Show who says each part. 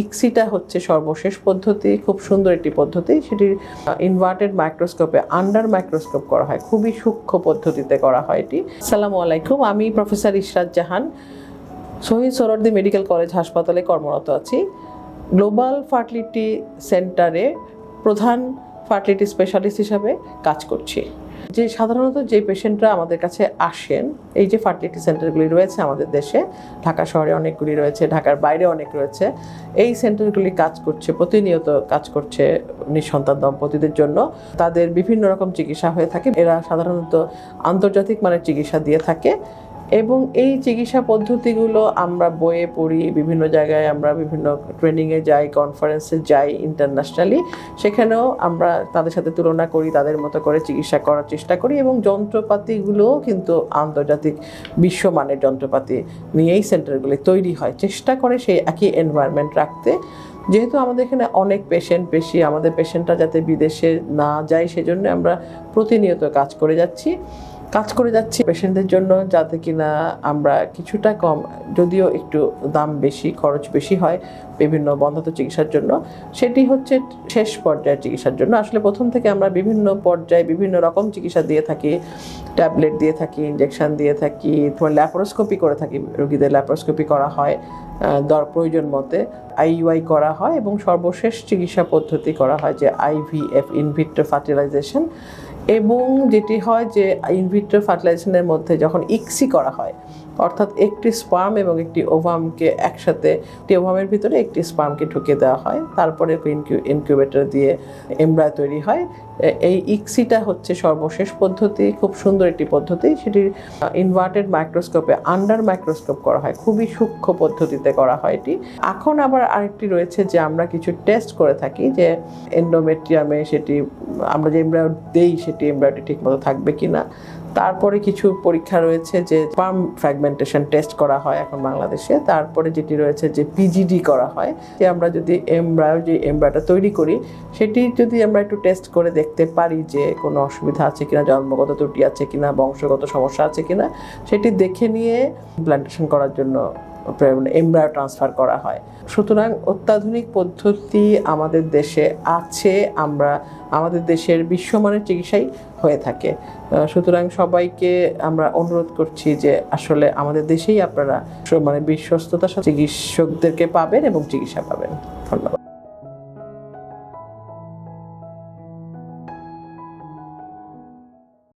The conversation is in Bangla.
Speaker 1: ইক্সিটা হচ্ছে সর্বশেষ পদ্ধতি, খুব সুন্দর একটি পদ্ধতি। সেটি ইনভার্টেড মাইক্রোস্কোপে আন্ডার মাইক্রোস্কোপ করা হয়। খুবই সূক্ষ্ম পদ্ধতিতে করা হয় এটি। আসসালামু আলাইকুম, আমি professor Ishrat Jahan, Shaheed Suhrawardy medical college হাসপাতালে কর্মরত আছি। গ্লোবাল ফার্টিলিটি সেন্টারে প্রধান ফার্টিলিটি স্পেশালিস্ট হিসাবে কাজ করছি। যে সাধারণত যে পেশেন্টরা আমাদের কাছে আসেন, এই যে ফার্টিলিটি সেন্টারগুলি রয়েছে আমাদের দেশে, ঢাকা শহরে অনেকগুলি রয়েছে, ঢাকার বাইরে অনেক রয়েছে, এই সেন্টারগুলি কাজ করছে, প্রতিনিয়ত কাজ করছে নিঃসন্তান দম্পতিদের জন্য। তাদের বিভিন্ন রকম চিকিৎসা হয়ে থাকে। এরা সাধারণত আন্তর্জাতিক মানের চিকিৎসা দিয়ে থাকে। এবং এই চিকিৎসা পদ্ধতিগুলো আমরা বইয়ে পড়ি, বিভিন্ন জায়গায় আমরা বিভিন্ন ট্রেনিংয়ে যাই কনফারেন্সে যাই ইন্টারন্যাশনালি সেখানেও আমরা তাদের সাথে তুলনা করি, তাদের মতো করে চিকিৎসা করার চেষ্টা করি এবং যন্ত্রপাতিগুলোও কিন্তু আন্তর্জাতিক বিশ্বমানের যন্ত্রপাতি নিয়েই সেন্টারগুলি তৈরি হয়। চেষ্টা করে সেই একই এনভায়রনমেন্ট রাখতে। যেহেতু আমাদের এখানে অনেক পেশেন্ট বেশি, আমাদের পেশেন্টরা যাতে বিদেশে না যায়, সেজন্য আমরা প্রতিনিয়ত কাজ করে যাচ্ছি। কাজ করে যাচ্ছি পেশেন্টদের জন্য যাতে কিনা আমরা কিছুটা কম, যদিও একটু দাম বেশি, খরচ বেশি হয় বিভিন্ন বন্ধাত্ম চিকিৎসার জন্য। সেটি হচ্ছে শেষ পর্যায়ের চিকিৎসার জন্য। আসলে প্রথম থেকে আমরা বিভিন্ন পর্যায়ে বিভিন্ন রকম চিকিৎসা দিয়ে থাকি। ট্যাবলেট দিয়ে থাকি ইঞ্জেকশন দিয়ে থাকি, তোমার ল্যাপারোস্কোপি করে থাকি, রোগীদের ল্যাপারোস্কোপি করা হয় দর প্রয়োজন মতে। আইইউআই করা হয় এবং সর্বশেষ চিকিৎসা পদ্ধতি করা হয় যে আইভিএফ ইনভিট্রো ফার্টিলাইজেশন এবং যেটি হয় যে ইনভিট্রো ফার্টিলাইজেশনের মধ্যে যখন ইক্সি করা হয় অর্থাৎ একটি স্পার্ম এবং একটি ওভামকে একসাথে, একটি ওভামের ভিতরে একটি স্পার্মকে ঢুকে দেওয়া হয়। তারপরে ইনকিউবেটর দিয়ে এমব্রায় তৈরি হয়। এই ইক্সিটা হচ্ছে সর্বশেষ পদ্ধতি, খুব সুন্দর একটি পদ্ধতি। সেটি ইনভার্টেড মাইক্রোস্কোপে আন্ডার মাইক্রোস্কোপ করা হয়। খুবই সূক্ষ্ম পদ্ধতিতে করা হয় এটি। এখন আবার আরেকটি রয়েছে যে আমরা কিছু টেস্ট করে থাকি যে এন্ডোমেট্রিয়ামে সেটি, আমরা যে এমব্রায়ো দেই, সেটি এমব্রায়োটি ঠিকমতো থাকবে কিনা। তারপরে কিছু পরীক্ষা রয়েছে যে স্পার্ম ফ্র্যাগমেন্টেশন টেস্ট করা হয় এখন বাংলাদেশে। তারপরে যেটি রয়েছে যে পিজিডি করা হয়। যে আমরা যদি এমব্রায়ো যে এমব্রায়োটা তৈরি করি, সেটি যদি আমরা একটু টেস্ট করে দেখতে পারি যে কোনো অসুবিধা আছে কিনা, জন্মগত ত্রুটি আছে কিনা, বংশগত সমস্যা আছে কিনা, সেটি দেখে নিয়ে প্ল্যান্টেশন করার জন্য এমব্রায়ো ট্রান্সফার করা হয়। সুতরাং অত্যাধুনিক পদ্ধতি আমাদের দেশে আছে, আমরা আমাদের দেশের বিশ্বমানের চিকিৎসাই হয়ে থাকে। সুতরাং সবাইকে আমরা অনুরোধ করছি যে আসলে আমাদের দেশেই আপনারা মানে বিশ্বস্ততার সাথে চিকিৎসকদেরকে পাবেন এবং চিকিৎসা পাবেন। ধন্যবাদ।